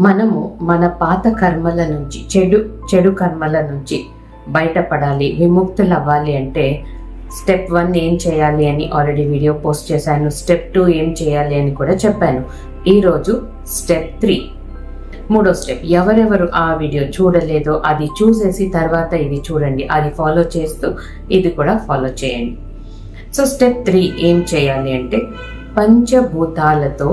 మనము మన పాత కర్మల నుంచి చెడు చెడు కర్మల నుంచి బయటపడాలి విముక్తులు అవ్వాలి అంటే స్టెప్ వన్ ఏం చేయాలి అని ఆల్రెడీ వీడియో పోస్ట్ చేశాను. స్టెప్ టూ ఏం చేయాలి అని కూడా చెప్పాను. ఈరోజు స్టెప్ త్రీ. మూడో స్టెప్. ఎవరెవరు ఆ వీడియో చూడలేదో అది చూసేసి తర్వాత ఇది చూడండి. అది ఫాలో చేస్తూ ఇది కూడా ఫాలో చేయండి. సో స్టెప్ త్రీ ఏం చేయాలి అంటే పంచభూతాలతో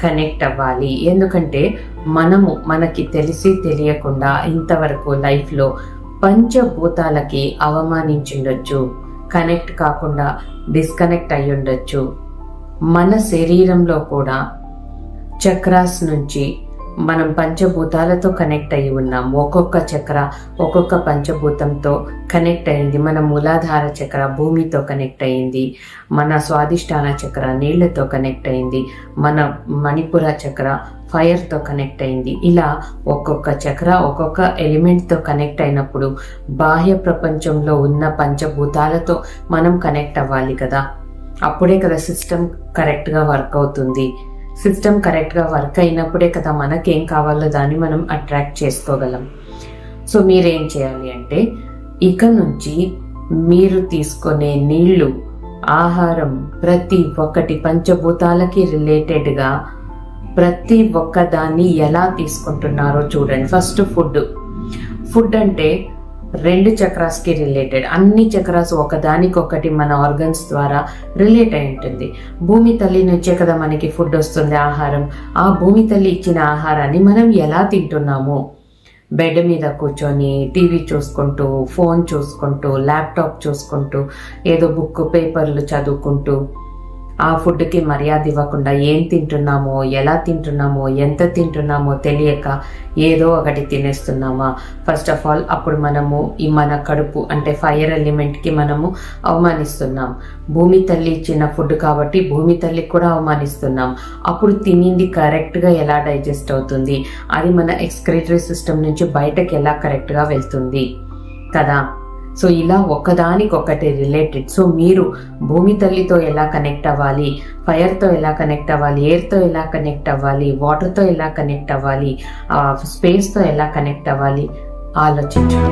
కనెక్ట్ అవ్వాలి. ఎందుకంటే మనము మనకి తెలిసి తెలియకుండా ఇంతవరకు లైఫ్లో పంచభూతాలకి అవమానించుండొచ్చు కనెక్ట్ కాకుండా డిస్కనెక్ట్ అయి ఉండొచ్చు మన శరీరంలో కూడా చక్రాస్ నుంచి మనం పంచభూతాలతో కనెక్ట్ అయి ఉన్నాం. ఒక్కొక్క చక్ర ఒక్కొక్క పంచభూతంతో కనెక్ట్ అయింది. మన మూలాధార చక్ర భూమితో కనెక్ట్ అయింది. మన స్వాదిష్టాన చక్ర నీళ్ళతో కనెక్ట్ అయింది. మన మణిపుర చక్ర ఫైర్తో కనెక్ట్ అయింది. ఇలా ఒక్కొక్క చక్ర ఒక్కొక్క ఎలిమెంట్తో కనెక్ట్ అయినప్పుడు బాహ్య ప్రపంచంలో ఉన్న పంచభూతాలతో మనం కనెక్ట్ అవ్వాలి కదా. అప్పుడే కదా సిస్టమ్ కరెక్ట్గా వర్క్ అవుతుంది. సిస్టమ్ కరెక్ట్గా వర్క్ అయినప్పుడే కదా మనకేం కావాలో దాన్ని మనం అట్రాక్ట్ చేసుకోగలం. సో మీరేం చేయాలి అంటే ఇక నుంచి మీరు తీసుకునే నీళ్ళు ఆహారం ప్రతి ఒక్కటి పంచభూతాలకి రిలేటెడ్గా ప్రతి ఒక్క దాన్ని ఎలా తీసుకుంటున్నారో చూడండి. First food. ఫుడ్ అంటే రెండు చక్రాస్కి రిలేటెడ్ అన్ని చక్రాస్ ఒకదానికొకటి మన ఆర్గన్స్ ద్వారా రిలేట్ అయి ఉంటుంది. భూమి తల్లి నుంచే కదా మనకి ఫుడ్ వస్తుంది ఆహారం. ఆ భూమి తల్లి ఇచ్చిన ఆహారాన్ని మనం ఎలా తింటున్నాము? బెడ్ మీద కూర్చొని టీవీ చూసుకుంటూ ఫోన్ చూసుకుంటూ ల్యాప్టాప్ చూసుకుంటూ ఏదో బుక్ పేపర్లు చదువుకుంటూ ఆ ఫుడ్కి మర్యాద ఇవ్వకుండా ఏం తింటున్నామో ఎలా తింటున్నామో ఎంత తింటున్నామో తెలియక ఏదో ఒకటి తినేస్తున్నామా? ఫస్ట్ ఆఫ్ ఆల్ అప్పుడు మనము ఈ మన కడుపు అంటే ఫైర్ ఎలిమెంట్కి మనము అవమానిస్తున్నాం. భూమి తల్లి ఇచ్చిన ఫుడ్ కాబట్టి భూమి తల్లికి కూడా అవమానిస్తున్నాం. అప్పుడు తినింది కరెక్ట్గా ఎలా డైజెస్ట్ అవుతుంది? అది మన ఎక్స్క్రిటరీ సిస్టమ్ నుంచి బయటకు ఎలా కరెక్ట్గా వెళ్తుంది? కదా? సో ఇలా ఒకదానికొకటి రిలేటెడ్ సో మీరు భూమి తల్లితో ఎలా కనెక్ట్ అవ్వాలి ఫైర్తో ఎలా కనెక్ట్ అవ్వాలి ఎయిర్తో ఎలా కనెక్ట్ అవ్వాలి వాటర్తో ఎలా కనెక్ట్ అవ్వాలి స్పేస్తో ఎలా కనెక్ట్ అవ్వాలి ఆలోచించండి.